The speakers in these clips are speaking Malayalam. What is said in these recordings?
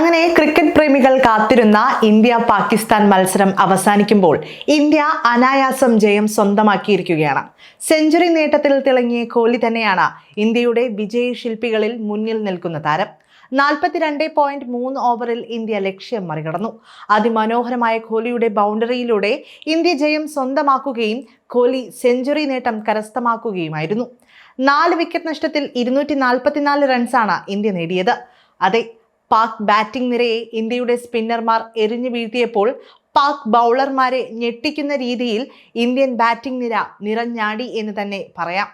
അങ്ങനെ ക്രിക്കറ്റ് പ്രേമികൾ കാത്തിരുന്ന ഇന്ത്യ പാകിസ്ഥാൻ മത്സരം അവസാനിക്കുമ്പോൾ ഇന്ത്യ അനായാസം ജയം സ്വന്തമാക്കിയിരിക്കുകയാണ്. സെഞ്ചുറി നേട്ടത്തിൽ തിളങ്ങിയ കോഹ്ലി തന്നെയാണ് ഇന്ത്യയുടെ വിജയ വിജയശില്പികളിൽ മുന്നിൽ നിൽക്കുന്ന താരം. നാൽപ്പത്തിരണ്ട് പോയിന്റ് മൂന്ന് ഓവറിൽ ഇന്ത്യ ലക്ഷ്യം മറികടന്നു. അതിമനോഹരമായ കോഹ്ലിയുടെ ബൗണ്ടറിയിലൂടെ ഇന്ത്യ ജയം സ്വന്തമാക്കുകയും കോഹ്ലി സെഞ്ചുറി നേട്ടം കരസ്ഥമാക്കുകയുമായിരുന്നു. നാല് വിക്കറ്റ് നഷ്ടത്തിൽ ഇരുന്നൂറ്റി നാൽപ്പത്തിനാല് റൺസാണ് ഇന്ത്യ നേടിയത്. അതെ പാക് ബാറ്റിംഗ് നിരയെ ഇന്ത്യയുടെ സ്പിന്നർമാർ എറിഞ്ഞു വീഴ്ത്തിയപ്പോൾ പാക് ബൗളർമാരെ ഞെട്ടിക്കുന്ന രീതിയിൽ ഇന്ത്യൻ ബാറ്റിംഗ് നിര നിറഞ്ഞാടി എന്ന് തന്നെ പറയാം.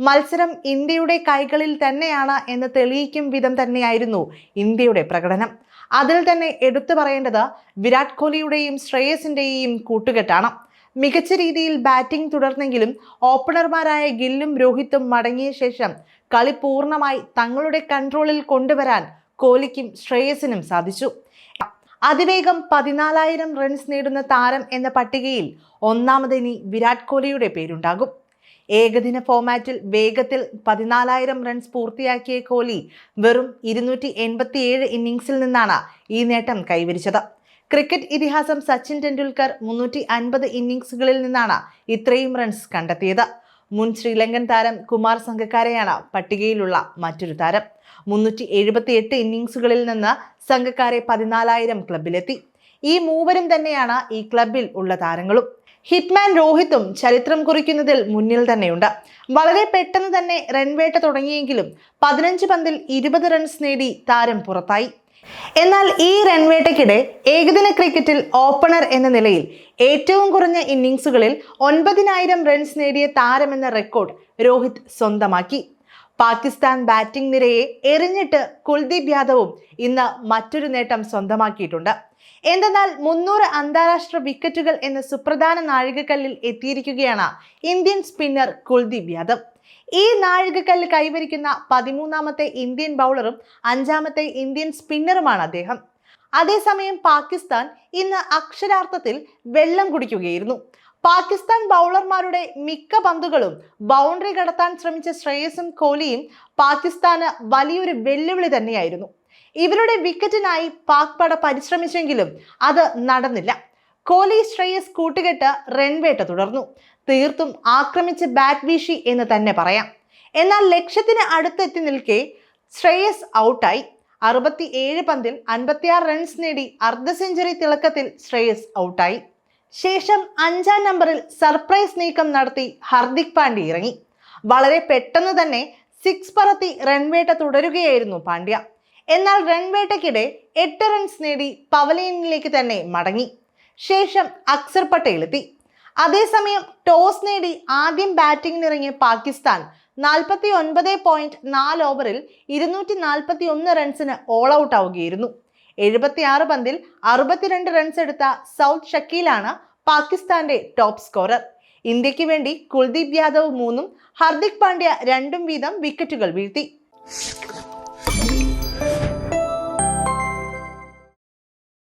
മത്സരം ഇന്ത്യയുടെ കൈകളിൽ തന്നെയാണ് എന്ന് തെളിയിക്കും വിധം തന്നെയായിരുന്നു ഇന്ത്യയുടെ പ്രകടനം. അതിൽ തന്നെ എടുത്തു പറയേണ്ടത് വിരാട് കോഹ്ലിയുടെയും ശ്രേയസിന്റെയും കൂട്ടുകെട്ടാണ്. മികച്ച രീതിയിൽ ബാറ്റിംഗ് തുടർന്നെങ്കിലും ഓപ്പണർമാരായ ഗില്ലും രോഹിത്തും മടങ്ങിയ ശേഷം കളി പൂർണമായി തങ്ങളുടെ കൺട്രോളിൽ കൊണ്ടുവരാൻ കോഹ്ലിക്കും ശ്രേയസിനും സാധിച്ചു. അതിവേഗം പതിനാലായിരം റൺസ് നേടുന്ന താരം എന്ന പട്ടികയിൽ ഒന്നാമതിനി വിരാട് കോഹ്ലിയുടെ പേരുണ്ടാകും. ഏകദിന ഫോമാറ്റിൽ വേഗത്തിൽ പതിനാലായിരം റൺസ് പൂർത്തിയാക്കിയ കോഹ്ലി വെറും ഇരുന്നൂറ്റി എൺപത്തിയേഴ് ഇന്നിങ്സിൽ നിന്നാണ് ഈ നേട്ടം കൈവരിച്ചത്. ക്രിക്കറ്റ് ഇതിഹാസം സച്ചിൻ ടെണ്ടുൽക്കർ മുന്നൂറ്റി അൻപത് ഇന്നിങ്സുകളിൽ നിന്നാണ് ഇത്രയും റൺസ് കണ്ടെത്തിയത്. മുൻ ശ്രീലങ്കൻ താരം കുമാർ സംഘക്കാരെയാണ് പട്ടികയിലുള്ള മറ്റൊരു താരം. മുന്നൂറ്റി എഴുപത്തി എട്ട് ഇന്നിങ്സുകളിൽ നിന്ന് സംഘക്കാരെ പതിനാലായിരം ക്ലബിലെത്തി ഈ മൂവരും തന്നെയാണ് ഈ ക്ലബിൽ ഉള്ള താരങ്ങളും. ഹിറ്റ്മാൻ രോഹിത്തും ചരിത്രം കുറിക്കുന്നതിൽ മുന്നിൽ തന്നെയുണ്ട്. വളരെ പെട്ടെന്ന് തന്നെ റൺവേട്ട തുടങ്ങിയെങ്കിലും പതിനഞ്ച് പന്തിൽ ഇരുപത് റൺസ് നേടി താരം പുറത്തായി. എന്നാൽ ഈ റൺവേട്ടയ്ക്കിടെ ഏകദിന ക്രിക്കറ്റിൽ ഓപ്പണർ എന്ന നിലയിൽ ഏറ്റവും കുറഞ്ഞ ഇന്നിങ്സുകളിൽ ഒൻപതിനായിരം റൺസ് നേടിയ താരമെന്ന റെക്കോർഡ് രോഹിത് സ്വന്തമാക്കി. പാകിസ്ഥാൻ ബാറ്റിംഗ് നിരയെ എറിഞ്ഞിട്ട് കുൽദീപ് യാദവും ഇന്ന് മറ്റൊരു നേട്ടം സ്വന്തമാക്കിയിട്ടുണ്ട്. എന്തെന്നാൽ മുന്നൂറ് അന്താരാഷ്ട്ര വിക്കറ്റുകൾ എന്ന സുപ്രധാന നാഴികക്കല്ലിൽ എത്തിയിരിക്കുകയാണ് ഇന്ത്യൻ സ്പിന്നർ കുൽദീപ് യാദവ്. ഈ നാഴികക്കല്ല് കൈവരിക്കുന്ന പതിമൂന്നാമത്തെ ഇന്ത്യൻ ബൗളറും അഞ്ചാമത്തെ ഇന്ത്യൻ സ്പിന്നറുമാണ് അദ്ദേഹം. അതേസമയം പാകിസ്ഥാൻ ഇന്ന് അക്ഷരാർത്ഥത്തിൽ വെള്ളം കുടിക്കുകയായിരുന്നു. പാകിസ്ഥാൻ ബൗളർമാരുടെ മിക്ക പന്തുകളും ബൗണ്ടറി കടത്താൻ ശ്രമിച്ച ശ്രേയസും കോഹ്ലിയും പാകിസ്ഥാന് വലിയൊരു വെല്ലുവിളി തന്നെയായിരുന്നു. ഇവരുടെ വിക്കറ്റിനായി പാക് പട പരിശ്രമിച്ചെങ്കിലും അത് നടന്നില്ല. കോഹ്ലി ശ്രേയസ് കൂട്ടുകെട്ട് റൺവേട്ട തുടർന്നു. തീർത്തും ആക്രമിച്ച് ബാറ്റ് വീശി എന്ന് തന്നെ പറയാം. എന്നാൽ ലക്ഷ്യത്തിന് അടുത്തെത്തി നിൽക്കെ ശ്രേയസ് ഔട്ടായി. അറുപത്തി ഏഴ് പന്തിൽ അൻപത്തിയാറ് റൺസ് നേടി അർദ്ധ സെഞ്ചുറി തിളക്കത്തിൽ ശ്രേയസ് ഔട്ടായി. ശേഷം അഞ്ചാം നമ്പറിൽ സർപ്രൈസ് നീക്കം നടത്തി ഹർദിക് പാണ്ഡ്യ ഇറങ്ങി. വളരെ പെട്ടെന്ന് തന്നെ സിക്സ് പറത്തി റൺവേട്ട തുടരുകയായിരുന്നു പാണ്ഡ്യ. എന്നാൽ റൺവേട്ടയ്ക്കിടെ എട്ട് റൺസ് നേടി പവലിയനിലേക്ക് തന്നെ മടങ്ങി. ശേഷം അക്സർ പട്ടേലെത്തി അതേസമയം ടോസ് നേടി ആദ്യം ബാറ്റിംഗിനിറങ്ങിയ പാകിസ്ഥാൻ നാൽപ്പത്തി ഒൻപത് പോയിന്റ് നാല് ഓവറിൽ ഇരുന്നൂറ്റി നാൽപ്പത്തി ഒന്ന് റൺസിന് ഓൾ ഔട്ട് ആവുകയായിരുന്നു. എഴുപത്തിയാറ് പന്തിൽ അറുപത്തിരണ്ട് റൺസ് എടുത്ത സൗത്ത് ഷക്കീലാണ് പാകിസ്ഥാന്റെ ടോപ്പ് സ്കോറർ ഇന്ത്യയ്ക്ക് വേണ്ടി കുൽദീപ് യാദവ് മൂന്നും ഹർദിക് പാണ്ഡ്യ രണ്ടും വീതം വിക്കറ്റുകൾ വീഴ്ത്തി.